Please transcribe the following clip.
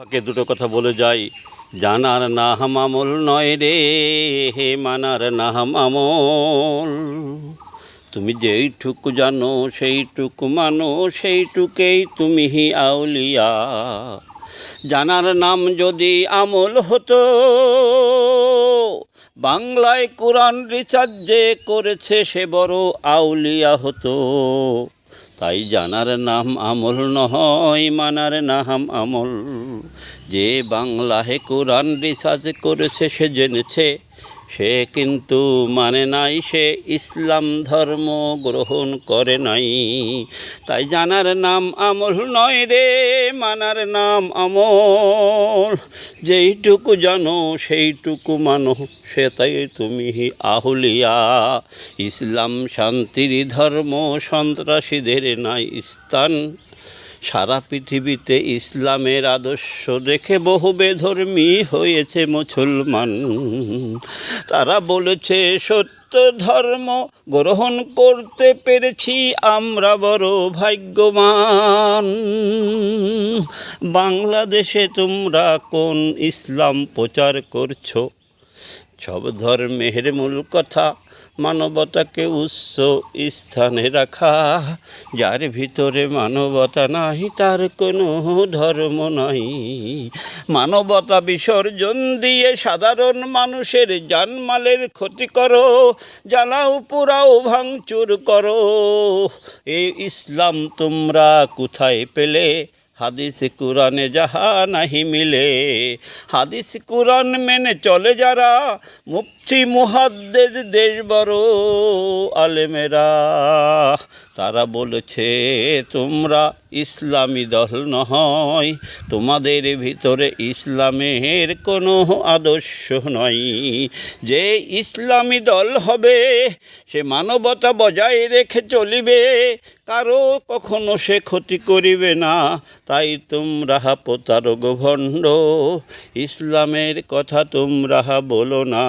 ফাঁকে দুটো কথা বলে যাই। জানার নাম আমল নয় রে, হে মানার নাম আমল। তুমি যেইটুকু জানো, সেইটুকু মানো, সেইটুকেই তুমি হি আউলিয়া। জানার নাম যদি আমল হতো, বাংলায় কোরআন রিচার্জ যে করেছে সে বড় আউলিয়া হতো। তাই জানার নাম আমল নহয় মানার নাম আমল। যে বাংলায় কোরআন রিসার্চ করেছে, সে জেনেছে। সে কিন্তু মানে নাই, সে ইসলাম ধর্ম গ্রহণ করে নাই। তাই জানার নাম আমল নয় রে, মানার নাম আমল। যেইটুকু জানো, সেইটুকু মানো, সে তাই তুমি আহুলিয়া। ইসলাম শান্তির ধর্ম সন্ত্রাসীদের নাই, স্থান সারা পৃথিবীতে ইসলামের আদর্শ দেখে বহু বেধর্মী হয়েছে মুসলমান। তারা বলেছে, সত্য ধর্ম গ্রহণ করতে পেরেছি আমরা বড় ভাগ্যবান। বাংলাদেশে তোমরা কোন ইসলাম প্রচার করছ? সব ধর্মের মূল কথা মানবতাকে উচ্চ স্থানে রাখা। যার ভিতরে মানবতা নাই, তার কোনো ধর্ম নাই। মানবতা বিসর্জন দিয়ে সাধারণ মানুষের জানমালের ক্ষতি করো, জ্বালাও পুরাও ভাঙচুর করো। এই ইসলাম তোমরা কোথায় পেলে? হাদিস কোরআনে যাহা নাহি মিলে, হাদিস কোরআন মেনে চলে যারা, মুফতি মুহাদ্দেদ দেশ বড় আলেমেরা। তারা বলেছে, তোমরা ইসলামী দল নয়, তোমাদের ভিতরে ইসলামের কোনো আদর্শ নয়। যে ইসলামী দল হবে, সে মানবতা বজায় রেখে চলিবে, কারও কখনো সে ক্ষতি করিবে না। তাই তোমরা প্রতারক ভণ্ড, ইসলামের কথা তোমরা বলো না।